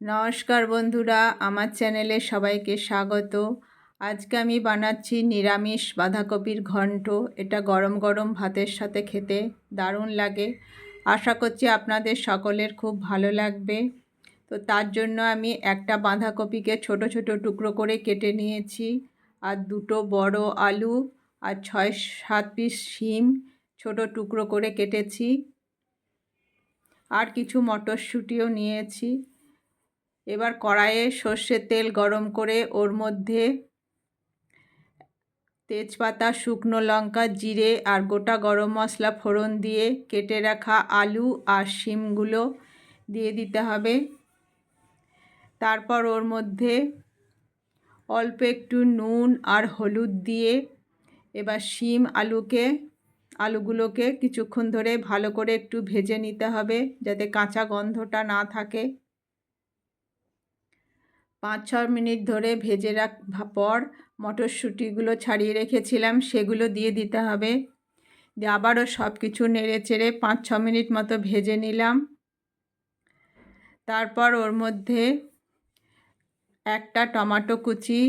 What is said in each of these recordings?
নমস্কার বন্ধুরা, আমার চ্যানেলে সবাইকে স্বাগত। আজকে আমি বানাচ্ছি নিরামিষ বাঁধাকপির ঘন্ট। এটা গরম গরম ভাতের সাথে খেতে দারুণ লাগে। আশা করছি আপনাদের সকলের খুব ভালো লাগবে। তো তার জন্য আমি একটা বাঁধাকপিকে ছোট ছোট টুকরো করে কেটে নিয়েছি। আর দুটো বড় আলু আর ছয় সাত পিস শিম ছোট টুকরো করে কেটেছি। আর কিছু মটরশুঁটিও নিয়েছি। এবার কড়াইয়ে সর্ষের তেল গরম করে ওর মধ্যে তেজপাতা, শুকনো লঙ্কা, জিরে আর গোটা গরম মশলা ফোড়ন দিয়ে কেটে রাখা আলু আর শিমগুলো দিয়ে দিতে হবে। তারপর ওর মধ্যে অল্প একটু নুন আর হলুদ দিয়ে এবার শিম আলুকে, আলুগুলোকে কিছুক্ষণ ধরে ভালো করে একটু ভেজে নিতে হবে যাতে কাঁচা গন্ধটা না থাকে। পাঁচ ছ মিনিট ধরে ভেজে রাখা পর মটরশুঁটিগুলো ছাড়িয়ে রেখেছিলাম, সেগুলো দিয়ে দিতে হবে। দিয়ে আবারও সব কিছু নেড়ে চেড়ে পাঁচ ছ মিনিট মতো ভেজে নিলাম। তারপর ওর মধ্যে একটা টমাটো কুচি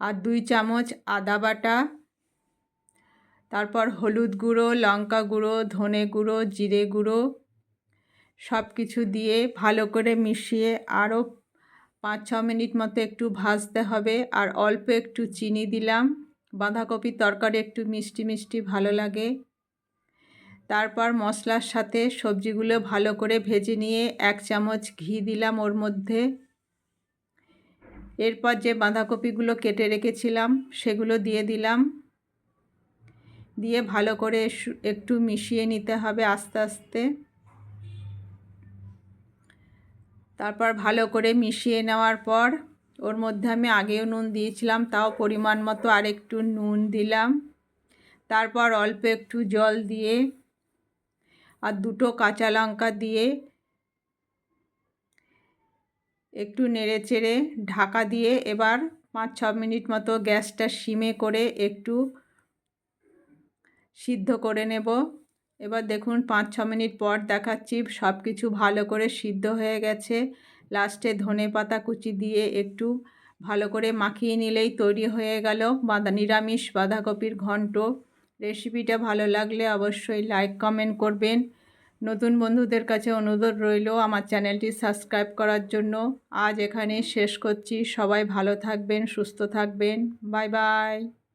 আর দুই চামচ আদা বাটা, তারপর হলুদ গুঁড়ো, লঙ্কা গুঁড়ো, ধনে গুঁড়ো, জিরে গুঁড়ো সব কিছু দিয়ে ভালো করে মিশিয়ে আরও পাঁচ ছ মিনিট মতো একটু ভাজতে হবে আর অল্প একটু চিনি দিলাম। বাঁধাকপির তরকারি একটু মিষ্টি মিষ্টি ভালো লাগে। তারপর মশলার সাথে সবজিগুলো ভালো করে ভেজে নিয়ে এক চামচ ঘি দিলাম ওর মধ্যে। এরপর যে বাঁধাকপিগুলো কেটে রেখেছিলাম সেগুলো দিয়ে দিলাম। দিয়ে ভালো করে একটু মিশিয়ে নিতে হবে আস্তে আস্তে। তারপর ভালো করে মিশিয়ে নেওয়ার পর ওর মধ্যে আমি আগেও নুন দিয়েছিলাম, তাও পরিমাণ মতো আরেকটু নুন দিলাম। তারপর অল্প একটু জল দিয়ে আর দুটো কাঁচা লঙ্কা দিয়ে একটু নেড়ে চেড়ে ঢাকা দিয়ে এবার পাঁচ ছ মিনিট মতো গ্যাসটা সিমে করে একটু সিদ্ধ করে নেব। এবার দেখুন, পাঁচ, ছ মিনিট পর দেখাচ্ছি সব কিছু ভালো করে সিদ্ধ হয়ে গেছে। লাস্টে ধনে পাতা কুচি দিয়ে একটু ভালো করে মাখিয়ে নিলেই তৈরি হয়ে গেল বাঁধা নিরামিষ বাঁধাকপির ঘন্ট। রেসিপিটা ভালো লাগলে অবশ্যই লাইক, কমেন্ট করবেন। নতুন বন্ধুদের কাছে অনুরোধ রইল আমার চ্যানেলটি সাবস্ক্রাইব করার জন্য। আজ এখানে শেষ করছি। সবাই ভালো থাকবেন, সুস্থ থাকবেন। Bye bye.